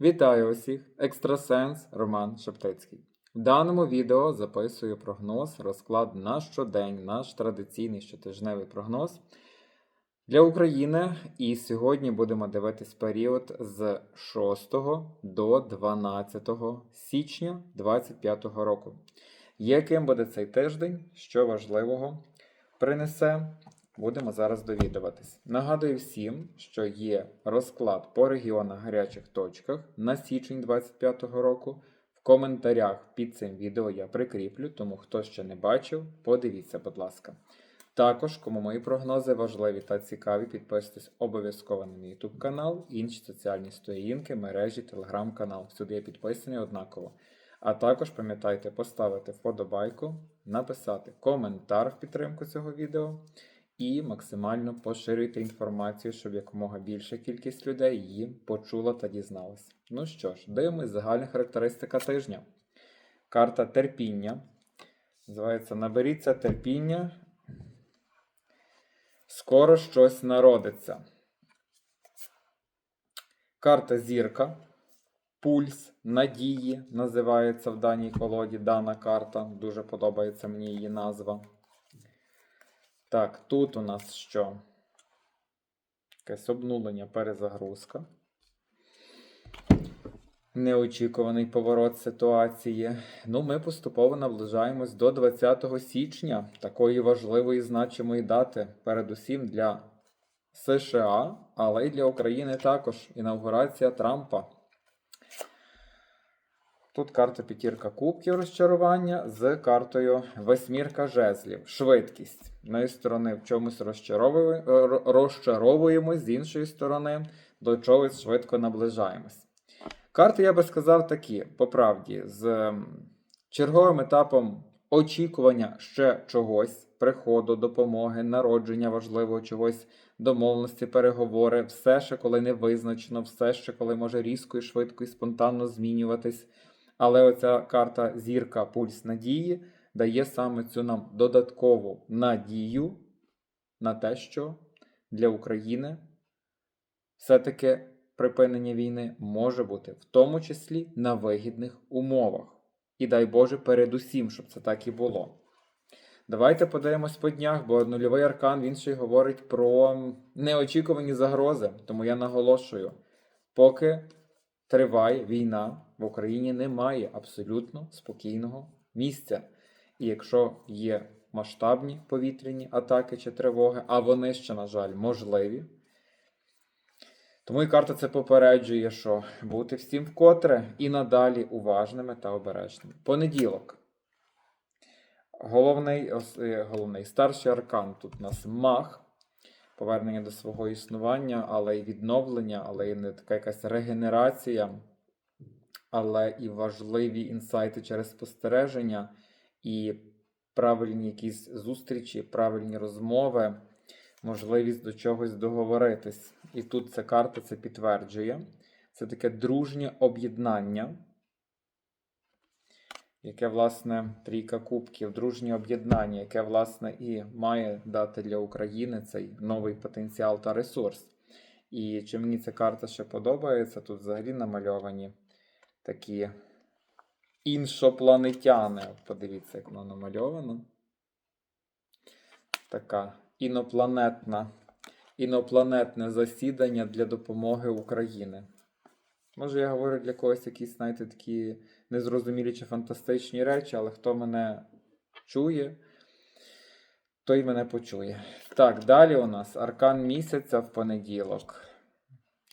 Вітаю усіх! Екстрасенс Роман Шептицький. В даному відео записую прогноз, розклад на щодень, наш традиційний щотижневий прогноз для України. І сьогодні будемо дивитись період з 6 до 12 січня 2025 року. Яким буде цей тиждень, що важливого принесе, будемо зараз довідуватись. Нагадую всім, що є розклад по регіонах гарячих точках на січень 2025 року. В коментарях під цим відео я прикріплю, тому хто ще не бачив, подивіться, будь ласка. Також, кому мої прогнози важливі та цікаві, підписуйтесь обов'язково на мій YouTube канал, інші соціальні сторінки, мережі, телеграм-канал. Всюди я підписаний однаково. А також пам'ятайте поставити вподобайку, написати коментар в підтримку цього відео і максимально поширюйте інформацію, щоб якомога більша кількість людей її почула та дізналась. Ну що ж, дивимось загальна характеристика тижня. Карта терпіння. Називається Наберіться терпіння. Скоро щось народиться. Карта зірка. Пульс надії називається в даній колоді дана карта. Дуже подобається мені її назва. Так, тут у нас що? Якесь обнулення, перезагрузка. Неочікуваний поворот ситуації. Ну, ми поступово наближаємось до 20 січня, такої важливої значимої дати, передусім для США, але й для України також. Інаугурація Трампа. Тут карта п'ятірка кубків розчарування з картою восьмірка жезлів. Швидкість. Однієї сторони в чомусь розчаровує- розчаровуємось, з іншої сторони до чогось швидко наближаємось. Карти, я би сказав, такі, по правді, з черговим етапом очікування ще чогось, приходу, допомоги, народження важливого чогось, домовленості, переговори, все ще коли не визначено, все ще коли може різко і швидко і спонтанно змінюватись. Але оця карта зірка пульс надії дає саме цю нам додаткову надію на те, що для України все-таки припинення війни може бути, в тому числі на вигідних умовах. І дай Боже, передусім, щоб це так і було. Давайте подивимось по днях, бо нульовий аркан він ще й говорить про неочікувані загрози. Тому я наголошую, поки триває війна, в Україні немає абсолютно спокійного місця. І якщо є масштабні повітряні атаки чи тривоги, а вони ще, на жаль, можливі. Тому і карта це попереджує, що бути всім вкотре і надалі уважними та обережними. Понеділок. Головний, е, головний старший аркан тут у нас мах, повернення до свого існування, але й відновлення, але й не така якась регенерація, але і важливі інсайти через спостереження, і правильні якісь зустрічі, правильні розмови, можливість до чогось договоритись. І тут ця карта це підтверджує. Це таке дружнє об'єднання яке, власне, трійка кубків, дружнє об'єднання, яке, власне, і має дати для України цей новий потенціал та ресурс. І чи мені ця карта ще подобається, тут взагалі намальовані такі іншопланетяни. Подивіться, як воно намальовано. Така інопланетна, інопланетне засідання для допомоги України. Може, я говорю для когось якісь, знаєте, такі незрозумілі чи фантастичні речі, але хто мене чує, той мене почує. Так, далі у нас аркан місяця в понеділок.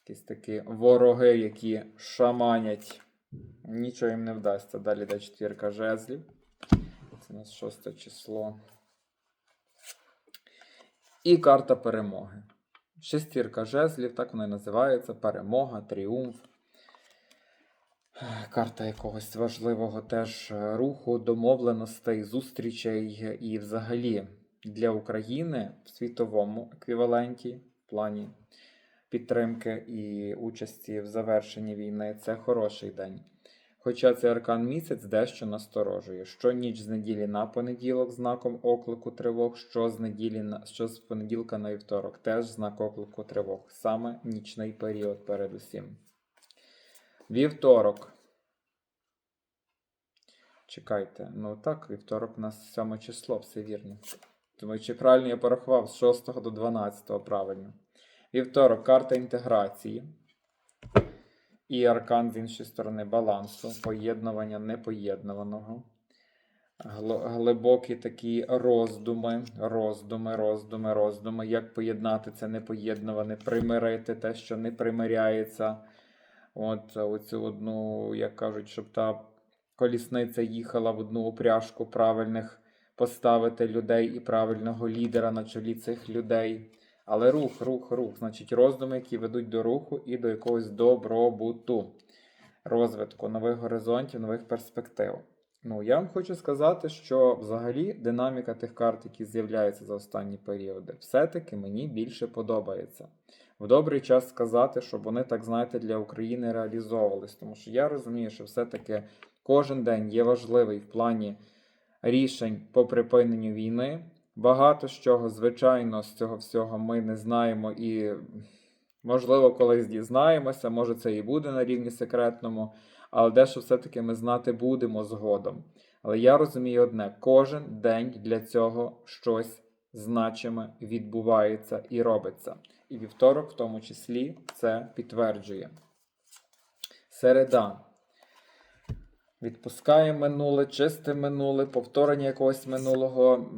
Якісь такі вороги, які шаманять. Нічого їм не вдасться. Далі йде четвірка жезлів. Це у нас шосте число. І карта перемоги. Шестірка жезлів, так вона і називається. Перемога, тріумф. Карта якогось важливого теж е, руху, домовленостей, зустрічей і взагалі для України в світовому еквіваленті в плані підтримки і участі в завершенні війни це хороший день. Хоча цей аркан місяць дещо насторожує. Що ніч з неділі на понеділок знаком оклику тривог, що з неділі на що з понеділка на вівторок теж знак оклику тривог, саме нічний період передусім. Вівторок. Чекайте, ну так, вівторок у нас 7 число, все вірно. Думаю, чи правильно я порахував з 6 до 12 правильно. Вівторок карта інтеграції. І аркан з іншої сторони балансу, поєднування непоєднуваного. Глибокі такі роздуми, роздуми, роздуми, роздуми. Як поєднати це непоєднуване, примирити те, що не примиряється. От оцю одну, як кажуть, щоб та колісниця їхала в одну упряжку правильних поставити людей і правильного лідера на чолі цих людей. Але рух, рух, рух, значить роздуми, які ведуть до руху і до якогось добробуту, розвитку нових горизонтів, нових перспектив. Ну, я вам хочу сказати, що взагалі динаміка тих карт, які з'являються за останні періоди, все-таки мені більше подобається. В добрий час сказати, щоб вони, так знаєте, для України реалізовувались. Тому що я розумію, що все-таки кожен день є важливий в плані рішень по припиненню війни. Багато з чого, звичайно, з цього всього ми не знаємо і, можливо, колись дізнаємося, може це і буде на рівні секретному, але дещо все-таки ми знати будемо згодом. Але я розумію одне: кожен день для цього щось значиме відбувається і робиться. І вівторок, в тому числі, це підтверджує. Середа. Відпускає минуле, чисте минуле, повторення якогось минулого.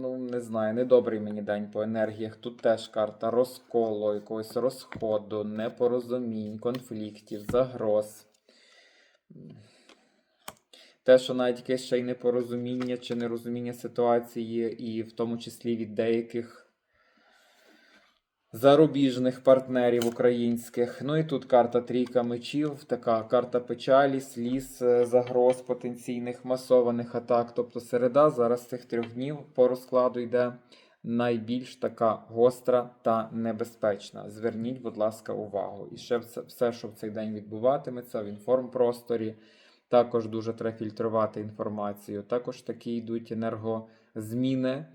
Ну, не знаю, недобрий мені день по енергіях. Тут теж карта розколу, якогось розходу, непорозумінь, конфліктів, загроз. Те, що навіть якесь ще й непорозуміння чи нерозуміння ситуації, і в тому числі від деяких зарубіжних партнерів українських. Ну і тут карта трійка мечів, така карта печалі, сліз, е, загроз потенційних масованих атак. Тобто середа зараз цих трьох днів по розкладу йде найбільш така гостра та небезпечна. Зверніть, будь ласка, увагу. І ще все, що в цей день відбуватиметься в інформпросторі. Також дуже треба фільтрувати інформацію. Також такі йдуть енергозміни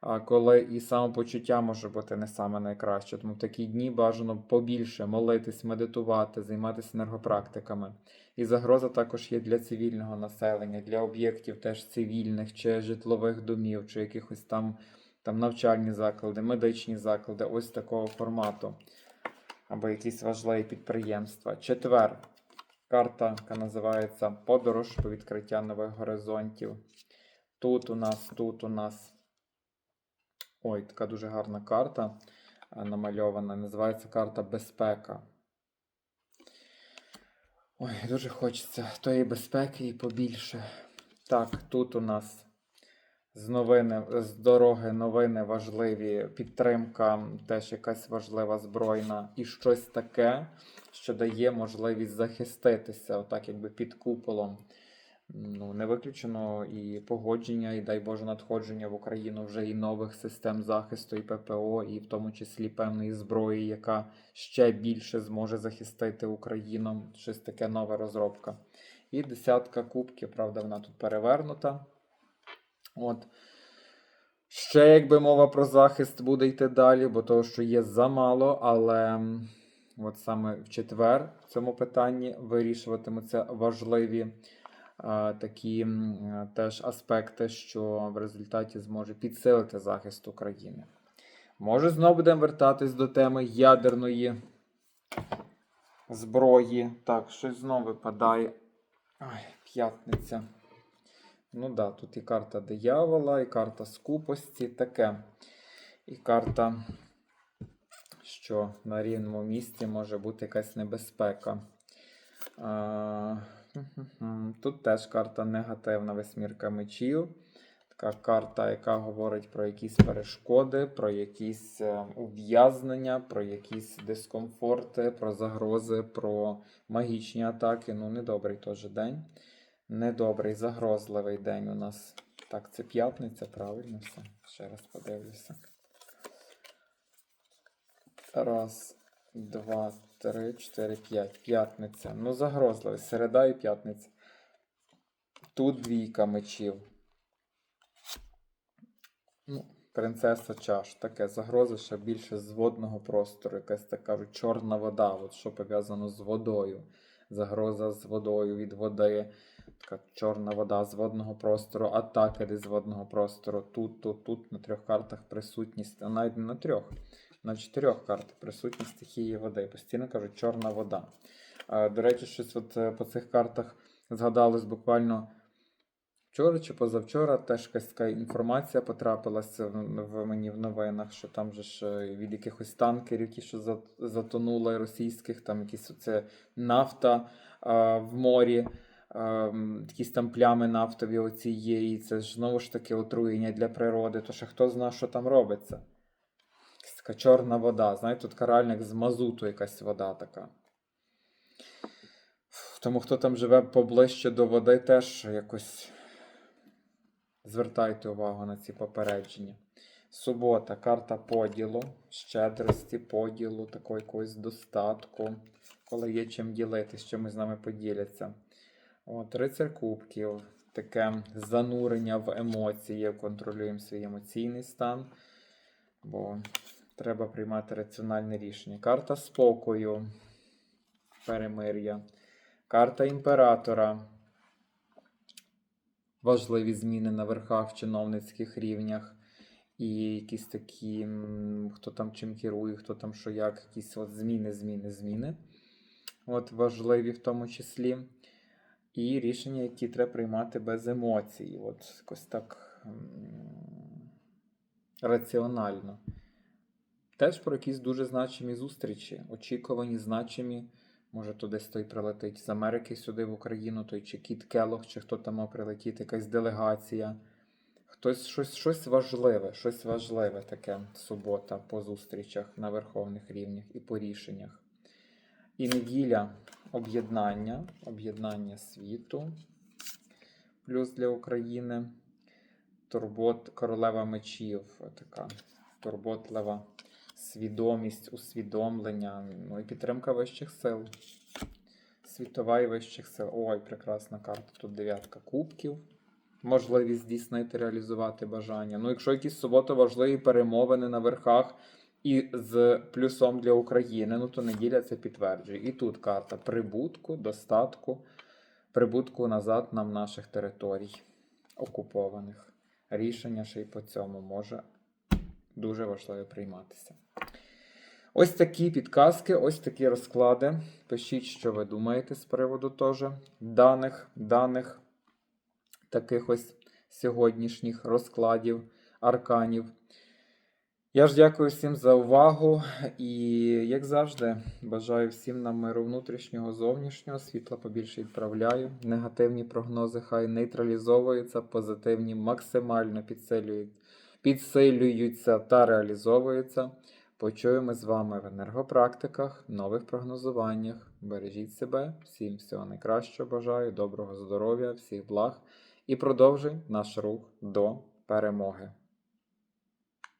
коли і самопочуття може бути не саме найкраще. Тому в такі дні бажано побільше молитись, медитувати, займатися енергопрактиками. І загроза також є для цивільного населення, для об'єктів теж цивільних, чи житлових домів, чи якихось там, там навчальні заклади, медичні заклади, ось такого формату. Або якісь важливі підприємства. Четвер. Карта, яка називається Подорож по відкриття нових горизонтів. Тут у нас, тут у нас. Ой, така дуже гарна карта е, намальована. Називається карта Безпека. Ой, дуже хочеться тої безпеки і побільше. Так, тут у нас з новини, з дороги новини важливі, підтримка, теж якась важлива збройна, і щось таке, що дає можливість захиститися, отак якби під куполом. Ну, не виключено і погодження, і дай Боже надходження в Україну вже і нових систем захисту, і ППО, і в тому числі певної зброї, яка ще більше зможе захистити Україну. Щось таке нова розробка. І десятка кубків, правда, вона тут перевернута. От. Ще якби мова про захист буде йти далі, бо того, що є замало, але от саме в четвер в цьому питанні вирішуватимуться важливі такі е, теж аспекти, що в результаті зможе підсилити захист України. Може, знову будемо вертатись до теми ядерної зброї. Так, щось знову випадає. Ай, п'ятниця. Ну так, да, тут і карта диявола, і карта скупості, таке. І карта, що на рівному місці може бути якась небезпека. А, хм-хм-хм. Тут теж карта негативна восьмірка мечів. Така карта, яка говорить про якісь перешкоди, про якісь е, ув'язнення, про якісь дискомфорти, про загрози, про магічні атаки. Ну, недобрий теж день. Недобрий, загрозливий день у нас. Так, це п'ятниця, правильно все. Ще раз подивлюся. Раз, два, три, чотири, п'ять. П'ятниця. Ну, загрозливий. Середа і п'ятниця. Тут двійка мечів. Ну, принцеса чаш. Таке загроза ще більше з водного простору. Якась така чорна вода, от що пов'язано з водою. загроза з водою від води, така чорна вода з водного простору, атаки з водного простору. Тут, тут, тут на трьох картах присутність, а навіть не на трьох, на чотирьох картах присутність стихії води. Постійно кажуть, чорна вода. До речі, щось от е, по цих картах згадалось буквально. Вчора чи позавчора теж якась така інформація потрапилася в, мені в новинах, що там же ж е, від якихось танкерів, ті, що затонули російських, там якісь оце нафта в морі, якісь там плями нафтові оці є, і це ж знову ж таки отруєння для природи. То ще хто знає, що там робиться? Така чорна вода. Знаєте, тут каральник з мазуту якась вода така. Тому хто там живе поближче до води, теж якось звертайте увагу на ці попередження. Субота, карта поділу, щедрості, поділу, такого якогось достатку, коли є чим ділитись, чимось з нами поділяться. От, рицар кубків, таке занурення в емоції, контролюємо свій емоційний стан, бо треба приймати раціональне рішення. Карта спокою, перемир'я. Карта імператора. Важливі зміни на верхах в чиновницьких рівнях. І якісь такі, хто там чим керує, хто там що як, якісь от зміни, зміни, зміни. От важливі в тому числі. І рішення, які треба приймати без емоцій. От якось так раціонально. Теж про якісь дуже значимі зустрічі, очікувані, значимі. Може, то десь той прилетить з Америки сюди в Україну, той чи Кіт Келох, чи хто там мав прилетіти, якась делегація. Хтось щось, щось важливе, щось важливе таке субота по зустрічах на верховних рівнях і по рішеннях. І неділя об'єднання, об'єднання світу, плюс для України. Турбот королева мечів, така турботлива свідомість, усвідомлення, ну і підтримка вищих сил. Світова і вищих сил. Ой, прекрасна карта. Тут дев'ятка кубків. Можливість здійснити, реалізувати бажання. Ну, якщо якісь суботу важливі перемовини на верхах і з плюсом для України, ну то неділя це підтверджує. І тут карта прибутку, достатку, прибутку назад нам наших територій окупованих. Рішення ще й по цьому може дуже важливо прийматися. Ось такі підказки, ось такі розклади. Пишіть, що ви думаєте з приводу теж даних, даних таких ось сьогоднішніх розкладів, арканів. Я ж дякую всім за увагу і, як завжди, бажаю всім нам миру внутрішнього, зовнішнього, світла побільше відправляю. Негативні прогнози хай нейтралізовуються, позитивні максимально підсилюють, підсилюються та реалізовуються. Почуємо з вами в енергопрактиках, нових прогнозуваннях. Бережіть себе, всім всього найкращого бажаю, доброго здоров'я, всіх благ і продовжуй наш рух до перемоги.